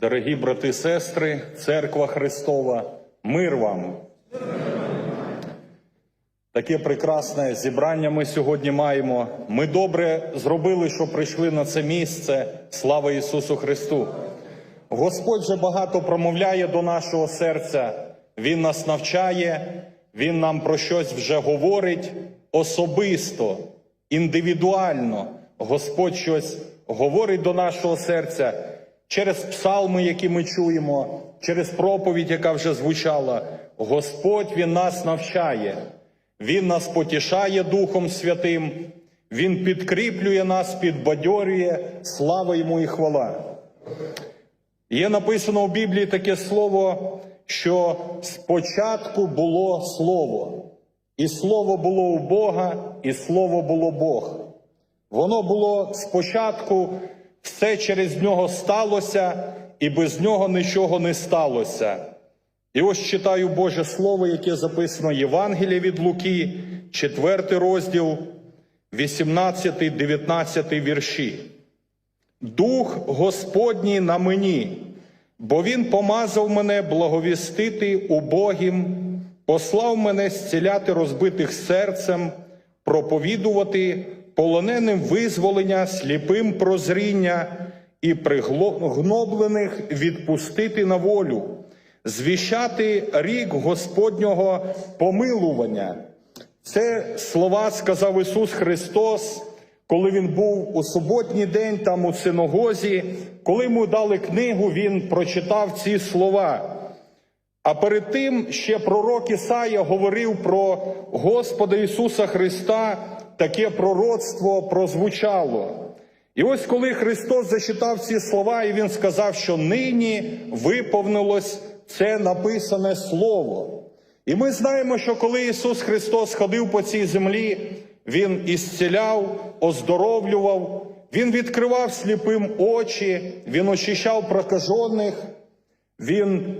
Дорогі брати сестри, церква Христова, мир вам. Таке прекрасне зібрання ми сьогодні маємо. Ми добре зробили, що прийшли на це місце. Слава Ісусу Христу! Господь вже багато промовляє до нашого серця. Він нас навчає, Він нам про щось вже говорить особисто, індивідуально. Господь щось говорить до нашого серця через псалми, які ми чуємо, через проповідь, яка вже звучала. Господь Він нас навчає, Він нас потішає Духом Святим, Він підкріплює нас, підбадьорює, слава йому і хвала. Є написано в Біблії таке слово, що спочатку було слово, і слово було у Бога, і слово було Бог. Воно було спочатку, все через нього сталося, і без нього нічого не сталося. І ось читаю Боже Слово, яке записано Євангеліє від Луки, 4 розділ, 18, 19 вірші. Дух Господній на мені, бо Він помазав мене благовістити убогим, послав мене зціляти розбитих серцем, проповідувати полоненим визволення, сліпим прозріння і пригноблених відпустити на волю, звіщати рік Господнього помилування. Це слова сказав Ісус Христос, коли Він був у суботній день там у синагозі, коли йому дали книгу, він прочитав ці слова. А перед тим ще пророк Ісая говорив про Господа Ісуса Христа, таке пророцтво прозвучало. І ось коли Христос зачитав ці слова, і Він сказав, що нині виповнилось це написане Слово. І ми знаємо, що коли Ісус Христос ходив по цій землі, Він ісціляв, оздоровлював, Він відкривав сліпим очі, Він очищав прокажених, Він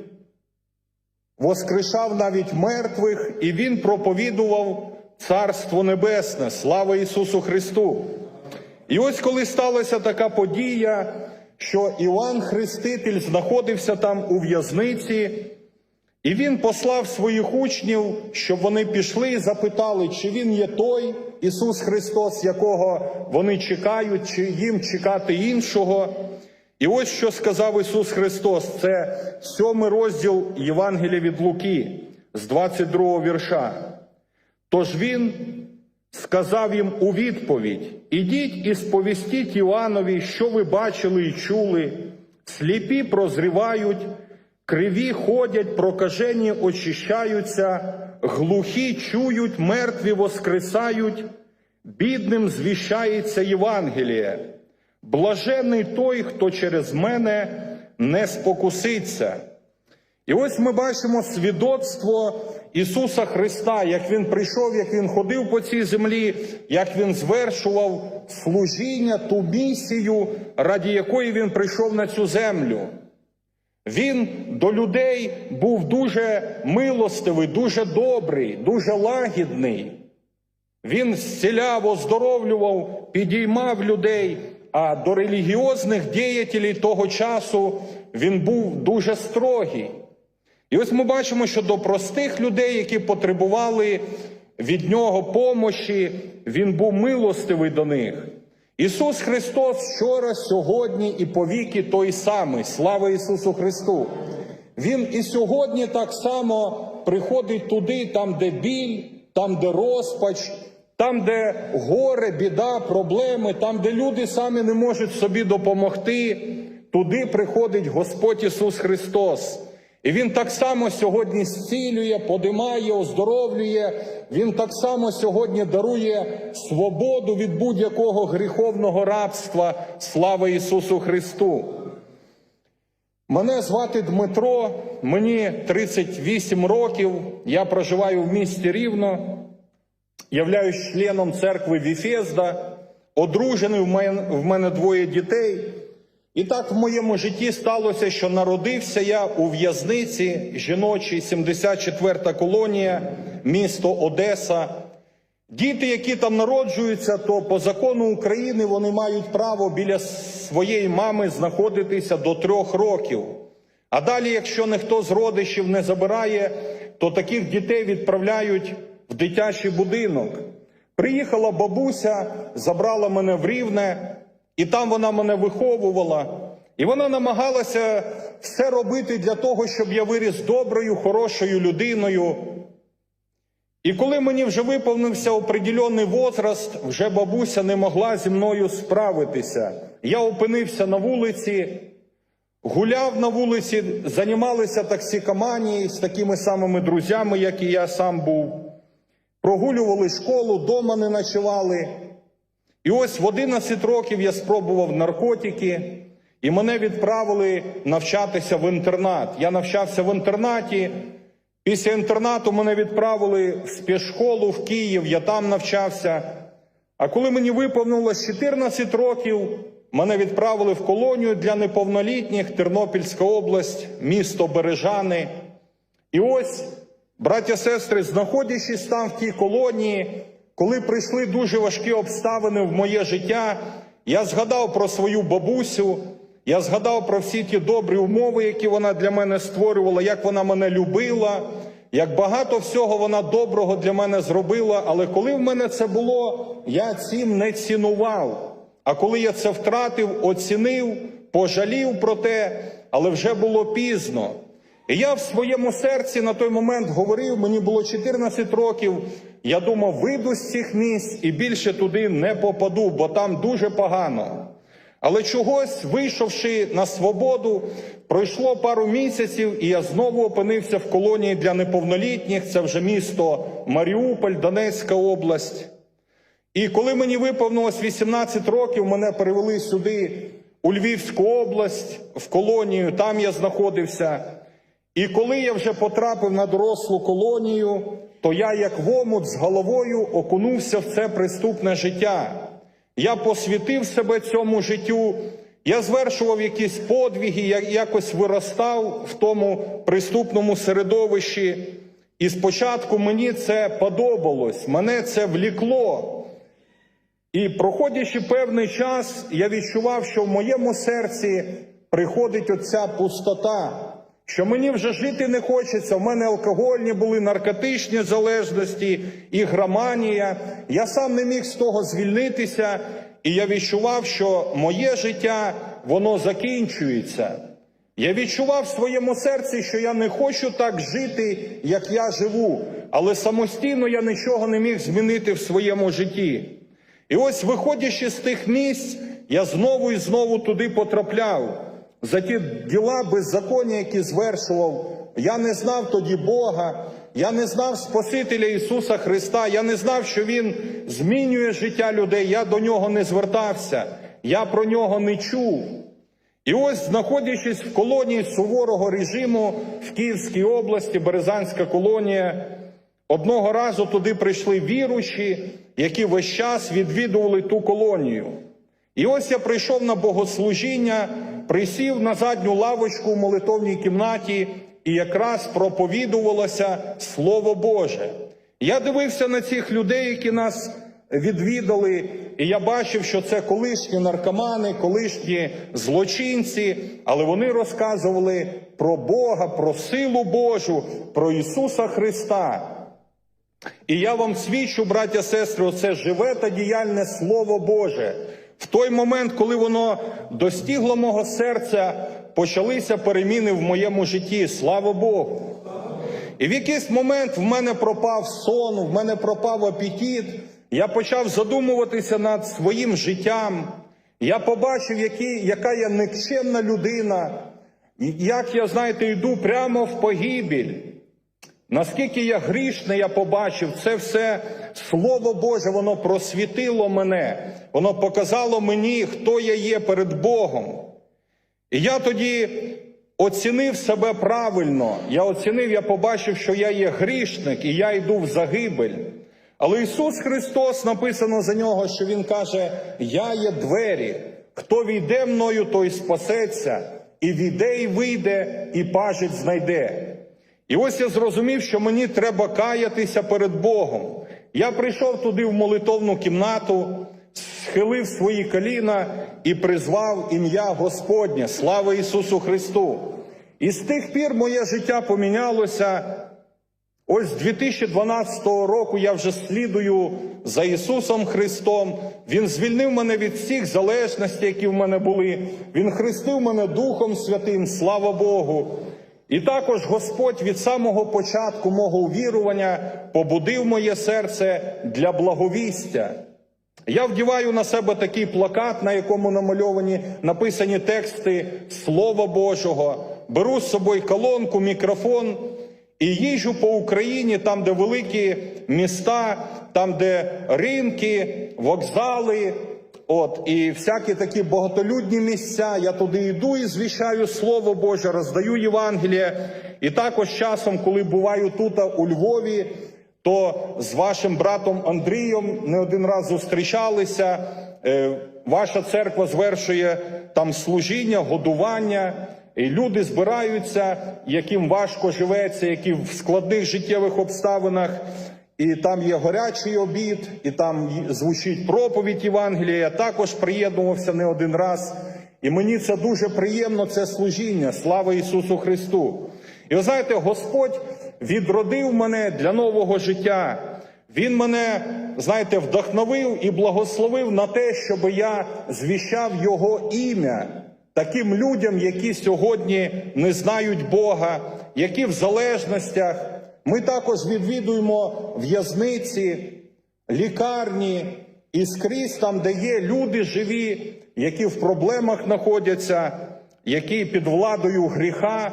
воскрешав навіть мертвих, і Він проповідував Царство Небесне. Слава Ісусу Христу! І ось коли сталася така подія, що Іван Хреститель знаходився там у в'язниці, і він послав своїх учнів, щоб вони пішли і запитали, чи він є той Ісус Христос, якого вони чекають, чи їм чекати іншого. І ось що сказав Ісус Христос, це сьомий розділ Євангелія від Луки з 22 вірша. Тож він сказав їм у відповідь: Ідіть і сповістіть Іоаннові, що ви бачили і чули, сліпі прозрівають, криві ходять, прокажені очищаються, глухі чують, мертві воскресають, бідним звіщається Євангеліє. Блажений той, хто через мене не спокуситься. І ось ми бачимо свідоцтво Ісуса Христа, як Він прийшов, як Він ходив по цій землі, як Він звершував служіння, ту місію, раді якої Він прийшов на цю землю. Він до людей був дуже милостивий, дуже добрий, дуже лагідний. Він зціляв, оздоровлював, підіймав людей, а до релігіозних діятелів того часу він був дуже строгий. І ось ми бачимо, що до простих людей, які потребували від нього помощі, він був милостивий до них. Ісус Христос вчора, сьогодні і повіки той самий. Слава Ісусу Христу! Він і сьогодні так само приходить туди, там, де біль, там, де розпач, там, де горе, біда, проблеми, там, де люди самі не можуть собі допомогти, туди приходить Господь Ісус Христос. І Він так само сьогодні зцілює, подимає, оздоровлює. Він так само сьогодні дарує свободу від будь-якого гріховного рабства. Слава Ісусу Христу! Мене звати Дмитро, мені 38 років. Я проживаю в місті Рівно, являюсь членом церкви Віфезда, одружений в мене, в мене двоє дітей. І так в моєму житті сталося, що народився я у в'язниці жіночій 74-та колонія, місто Одеса. Діти, які там народжуються, то по закону України вони мають право біля своєї мами знаходитися до трьох років. А далі, якщо ніхто з родичів не забирає, то таких дітей відправляють в дитячий будинок. Приїхала бабуся, забрала мене в Рівне, і там вона мене виховувала. І вона намагалася все робити для того, щоб я виріс доброю, хорошою людиною. І коли мені вже виповнився определений возраст, вже бабуся не могла зі мною справитися. Я опинився на вулиці, гуляв на вулиці, займалися токсикоманією з такими самими друзями, як і я сам був. Прогулювали школу, дома не ночували. І ось в 11 років я спробував наркотики, і мене відправили навчатися в інтернат. Я навчався в інтернаті. Після інтернату мене відправили в спецшколу в Київ, я там навчався. А коли мені виповнилось 14 років, мене відправили в колонію для неповнолітніх Тернопільська область, місто Бережани. І ось, браття сестри, знаходячись там в тій колонії, коли прийшли дуже важкі обставини в моє життя, я згадав про свою бабусю, я згадав про всі ті добрі умови, які вона для мене створювала, як вона мене любила, як багато всього вона доброго для мене зробила. Але коли в мене це було, я цим не цінував. А коли я це втратив, оцінив, пожалів про те, але вже було пізно. І я в своєму серці на той момент говорив, мені було 14 років. Я думав, вийду з цих місць і більше туди не попаду, бо там дуже погано. Але чогось, вийшовши на свободу, пройшло пару місяців, і я знову опинився в колонії для неповнолітніх. Це вже місто Маріуполь, Донецька область. І коли мені виповнилось 18 років, мене перевели сюди, у Львівську область, в колонію, там я знаходився. І коли я вже потрапив на дорослу колонію, то я, як в з головою, окунувся в це преступне життя. Я посвятив себе цьому життю, я звершував якісь подвиги, я якось виростав в тому преступному середовищі. І спочатку мені це подобалось, мене це влікло. І проходячи певний час, я відчував, що в моєму серці приходить оця пустота, що мені вже жити не хочеться. В мене алкогольні були наркотичні залежності, ігроманія. Я сам не міг з того звільнитися, і я відчував, що моє життя воно закінчується. Я відчував в своєму серці, що я не хочу так жити, як я живу, але самостійно я нічого не міг змінити в своєму житті. І ось, виходячи з тих місць, я знову і знову туди потрапляв. За ті діла беззаконня, які звершував. Я не знав тоді Бога, я не знав Спасителя Ісуса Христа, я не знав, що Він змінює життя людей. Я до нього не звертався, я про нього не чув. І ось, знаходячись в колонії суворого режиму в Київській області, Березанська колонія, одного разу туди прийшли віруші, які весь час відвідували ту колонію. І ось я прийшов на богослужіння, присів на задню лавочку в молитовній кімнаті, і якраз проповідувалося Слово Боже. Я дивився на цих людей, які нас відвідали, і я бачив, що це колишні наркомани, колишні злочинці, але вони розказували про Бога, про силу Божу, про Ісуса Христа. І я вам свідчу, браття сестри, оце живе та діяльне Слово Боже. В той момент, коли воно достигло мого серця, почалися переміни в моєму житті. Слава Богу. І в якийсь момент в мене пропав сон, в мене пропав апетит. Я почав задумуватися над своїм життям. Я побачив, які, яка я никчемна людина, як я, знаєте, йду прямо в погибіль. Наскільки я грішний, я побачив, це все Слово Боже, воно просвітило мене, воно показало мені, хто я є перед Богом. І я тоді оцінив себе правильно. Я оцінив, я побачив, що я є грішник і я йду в загибель. Але Ісус Христос написано за нього, що Він каже: Я є двері. Хто війде мною, той спасеться, і війде, і вийде, і пажить знайде. І ось я зрозумів, що мені треба каятися перед Богом. Я прийшов туди в молитовну кімнату, схилив свої коліна і призвав ім'я Господнє. Слава Ісусу Христу! І з тих пір моє життя помінялося. Ось з 2012 року я вже слідую за Ісусом Христом. Він звільнив мене від всіх залежностей, які в мене були. Він хрестив мене Духом Святим, слава Богу. І також Господь від самого початку мого увірування побудив моє серце для благовістя. Я вдіваю на себе такий плакат, на якому намальовані написані тексти Слова Божого. Беру з собою колонку, мікрофон і їжджу по Україні, там, де великі міста, там, де ринки, вокзали, от і всякі такі багатолюдні місця. Я туди йду і звіщаю Слово Боже, роздаю Євангеліє. І також часом, коли буваю тут у Львові, то з вашим братом Андрієм не один раз зустрічалися. Е, Ваша церква звершує там служіння, годування. І люди збираються, яким важко живеться, які в складних життєвих обставинах. І там є гарячий обід, і там звучить проповідь Євангелія. Я також приєднувався не один раз. І мені це дуже приємно, це служіння. Слава Ісусу Христу! І ви знаєте, Господь відродив мене для нового життя. Він мене, знаєте, вдохновив і благословив на те, щоб я звіщав Його ім'я таким людям, які сьогодні не знають Бога, які в залежностях. Ми також відвідуємо в'язниці, лікарні і скрізь там, де є люди живі, які в проблемах знаходяться, які під владою гріха,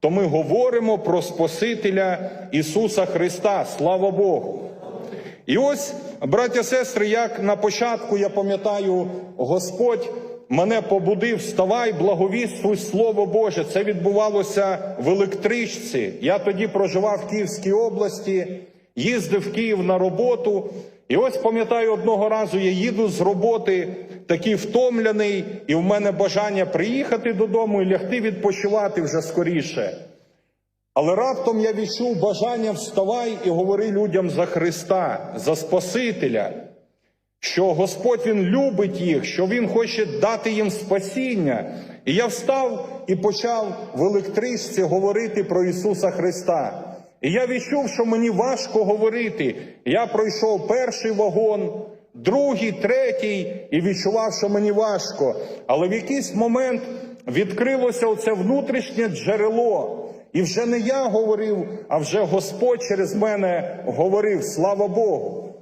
то ми говоримо про Спасителя Ісуса Христа. Слава Богу! І ось, браття сестри, як на початку я пам'ятаю, Господь мене побудив, вставай, благовіствуй Слово Боже. Це відбувалося в електричці. Я тоді проживав в Київській області, їздив в Київ на роботу. І ось пам'ятаю, одного разу я їду з роботи, такий втомлений, і в мене бажання приїхати додому і лягти відпочивати вже скоріше. Але раптом я відчув бажання вставай і говори людям за Христа, за Спасителя, що Господь Він любить їх, що Він хоче дати їм спасіння. І я встав і почав в електричці говорити про Ісуса Христа. І я відчув, що мені важко говорити. Я пройшов перший вагон, другий, третій, і відчував, що мені важко. Але в якийсь момент відкрилося оце внутрішнє джерело. І вже не я говорив, а вже Господь через мене говорив, слава Богу.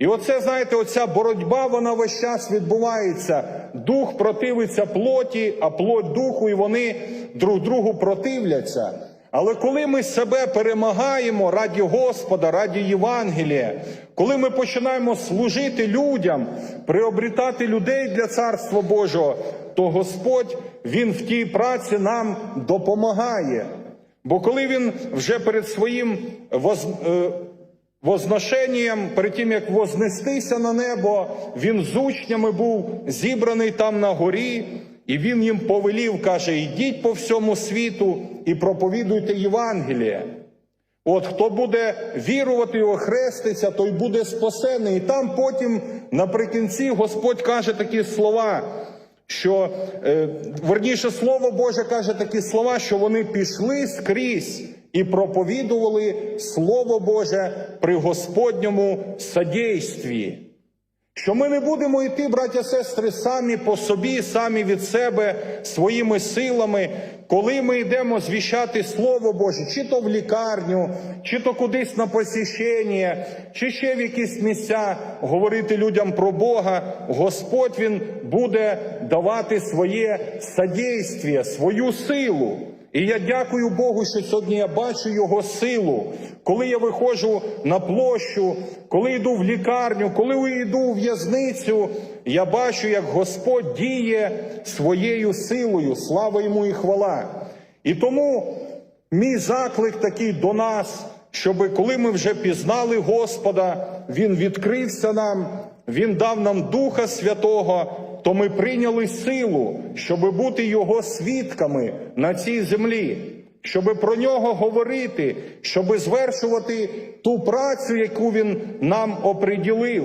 І оце, знаєте, оця боротьба, вона весь час відбувається. Дух противиться плоті, а плоть духу, і вони друг другу противляться. Але коли ми себе перемагаємо раді Господа, раді Євангелія, коли ми починаємо служити людям, приобрітати людей для Царства Божого, то Господь Він в тій праці нам допомагає. Бо коли він вже перед своїм воз, е, возношенням, перед тим як вознестися на небо, він з учнями був зібраний там на горі, і він їм повелів, каже: йдіть по всьому світу і проповідуйте Євангеліє. От хто буде вірувати і охреститься, той буде спасений. І там потім наприкінці Господь каже такі слова, що е, верніше слово Боже каже такі слова, що вони пішли скрізь і проповідували Слово Боже при Господньому содействі. Що ми не будемо йти, браття сестри, самі по собі, самі від себе, своїми силами, коли ми йдемо звіщати Слово Боже, чи то в лікарню, чи то кудись на посіщення, чи ще в якісь місця говорити людям про Бога, Господь Він буде давати своє содействие, свою силу. І я дякую Богу, що сьогодні я бачу Його силу. Коли я виходжу на площу, коли йду в лікарню, коли йду у в'язницю, я бачу, як Господь діє своєю силою. Слава йому і хвала. І тому мій заклик такий до нас, щоб коли ми вже пізнали Господа, Він відкрився нам, Він дав нам Духа Святого, то ми прийняли силу, щоб бути Його свідками на цій землі. щоб про нього говорити, щоб звершувати ту працю, яку він нам оприділив.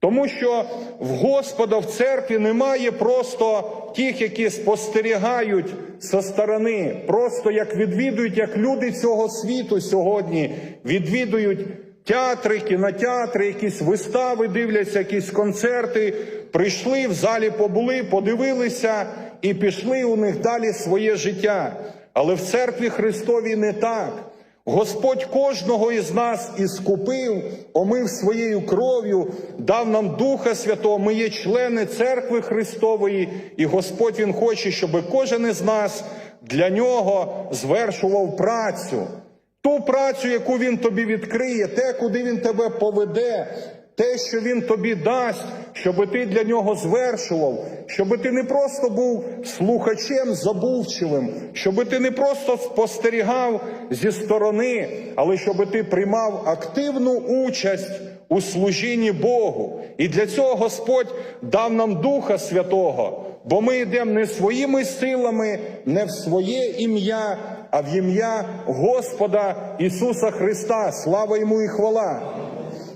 Тому що в Господа в церкві немає просто тих, які спостерігають со сторони, просто як відвідують, як люди цього світу сьогодні відвідують театри, кінотеатри, якісь вистави дивляться, якісь концерти. Прийшли в залі, побули, подивилися і пішли у них далі своє життя. Але в церкві Христовій не так. Господь кожного із нас іскупив, омив своєю кров'ю, дав нам Духа Святого. Ми є члени церкви Христової, і Господь Він хоче, щоб кожен із нас для нього звершував працю. Ту працю, яку він тобі відкриє, те, куди він тебе поведе, те, що він тобі дасть, щоб ти для нього звершував, щоб ти не просто був слухачем забувчивим, щоб ти не просто спостерігав зі сторони, але щоб ти приймав активну участь у служінні Богу. І для цього Господь дав нам Духа Святого, бо ми йдемо не своїми силами, не в своє ім'я, а в ім'я Господа Ісуса Христа. Слава йому і хвала!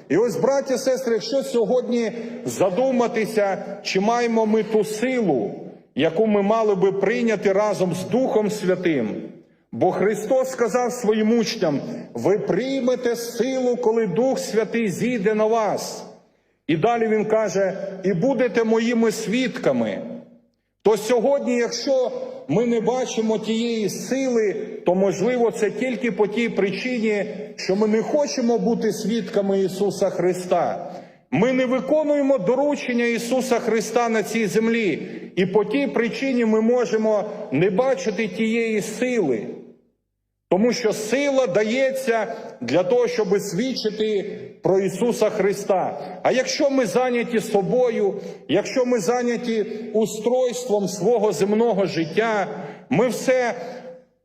І ось, браття, сестри, якщо сьогодні задуматися, чи маємо ми ту силу, яку ми мали би прийняти разом з Духом Святим. Бо Христос сказав своїм учням: ви приймете силу, коли Дух Святий зійде на вас. І далі Він каже: і будете моїми свідками. То сьогодні, якщо ми не бачимо тієї сили, то можливо це тільки по тій причині, що ми не хочемо бути свідками Ісуса Христа. Ми не виконуємо доручення Ісуса Христа на цій землі, і по тій причині ми можемо не бачити тієї сили. Тому що сила дається для того, щоб свідчити про Ісуса Христа. А якщо ми зайняті собою, якщо ми зайняті устройством свого земного життя, ми все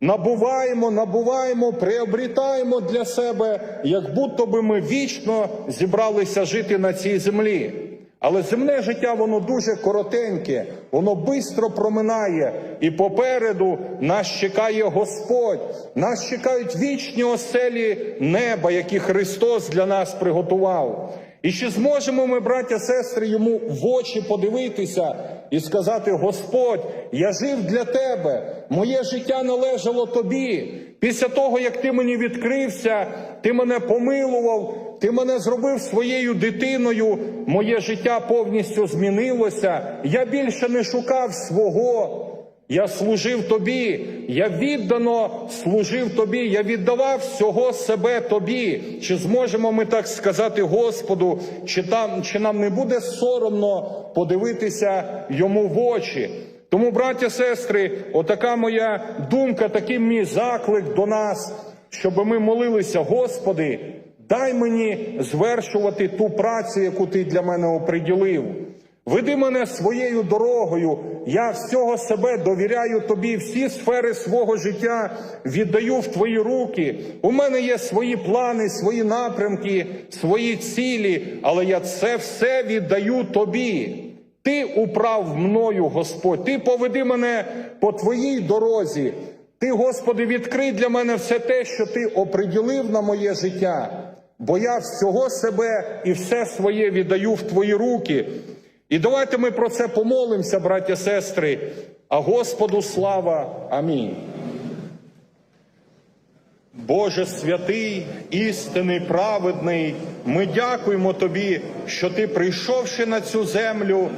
набуваємо, набуваємо, приобрітаємо для себе, як будто би ми вічно зібралися жити на цій землі. Але земне життя воно дуже коротеньке, воно бистро проминає, і попереду нас чекає Господь, нас чекають вічні оселі неба, які Христос для нас приготував. І чи зможемо ми, браття, сестри, йому в очі подивитися і сказати: Господь, я жив для тебе, моє життя належало тобі. Після того, як ти мені відкрився, ти мене помилував, ти мене зробив своєю дитиною, моє життя повністю змінилося. Я більше не шукав свого. Я служив тобі, я віддано служив тобі, я віддавав всього себе тобі. Чи зможемо ми так сказати Господу, чи там чи нам не буде соромно подивитися йому в очі? Тому, браття, сестри, отака моя думка, такий мій заклик до нас, щоб ми молилися, Господи, дай мені звершувати ту працю, яку ти для мене оприділив. Веди мене своєю дорогою, я всього себе довіряю тобі, всі сфери свого життя віддаю в твої руки. У мене є свої плани, свої напрямки, свої цілі, але я це все віддаю тобі. Ти управ мною, Господь, ти поведи мене по твоїй дорозі. Ти, Господи, відкрий для мене все те, що ти оприділив на моє життя, бо я всього себе і все своє віддаю в твої руки. І давайте ми про це помолимося, браття сестри. А Господу слава. Амінь. Боже святий, істинний, праведний, ми дякуємо Тобі, що Ти, прийшовши на цю землю,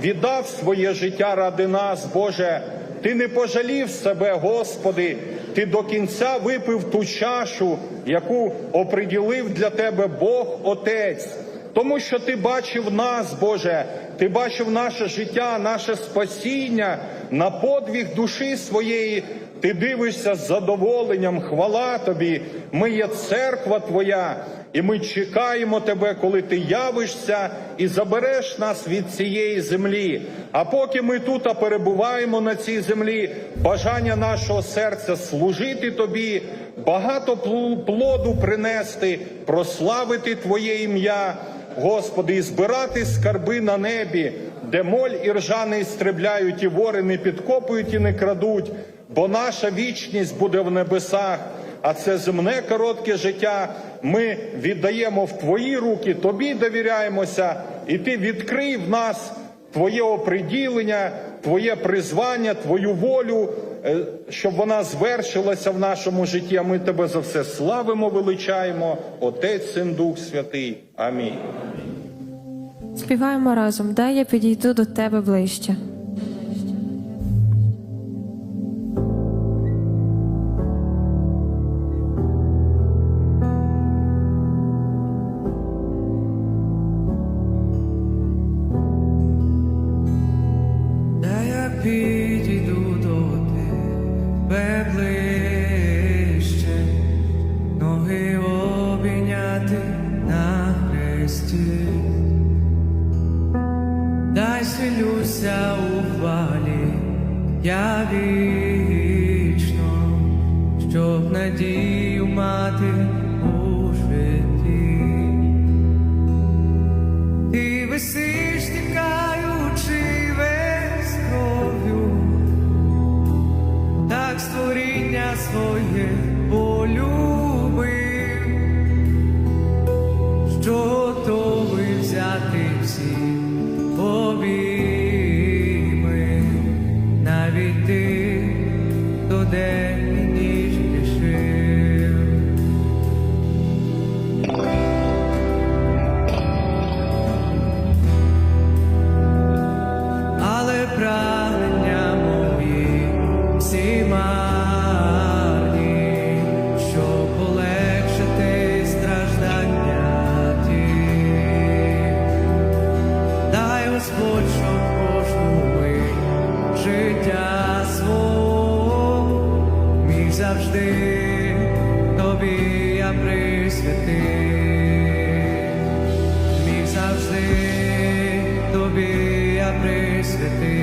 віддав своє життя ради нас, Боже. Ти не пожалів себе, Господи, Ти до кінця випив ту чашу, яку оприділив для Тебе Бог Отець. Тому що ти бачив нас, Боже, ти бачив наше життя, наше спасіння на подвиг душі своєї. Ти дивишся з задоволенням, хвала тобі. Ми є церква Твоя, і ми чекаємо Тебе, коли ти явишся і забереш нас від цієї землі. А поки ми тут перебуваємо на цій землі, бажання нашого серця служити Тобі, багато плоду принести, прославити Твоє ім'я. Господи, і збирати скарби на небі, де моль і ржа не істребляють, і вори не підкопують і не крадуть, бо наша вічність буде в небесах. А це земне коротке життя. Ми віддаємо в твої руки, тобі довіряємося, і ти відкрий в нас твоє оприділення, твоє призвання, твою волю, е, щоб вона звершилася в нашому житті. А ми тебе за все славимо, величаємо. Отець, Син, Дух Святий. Амінь. Співаємо разом, дай я підійду до тебе ближче. esse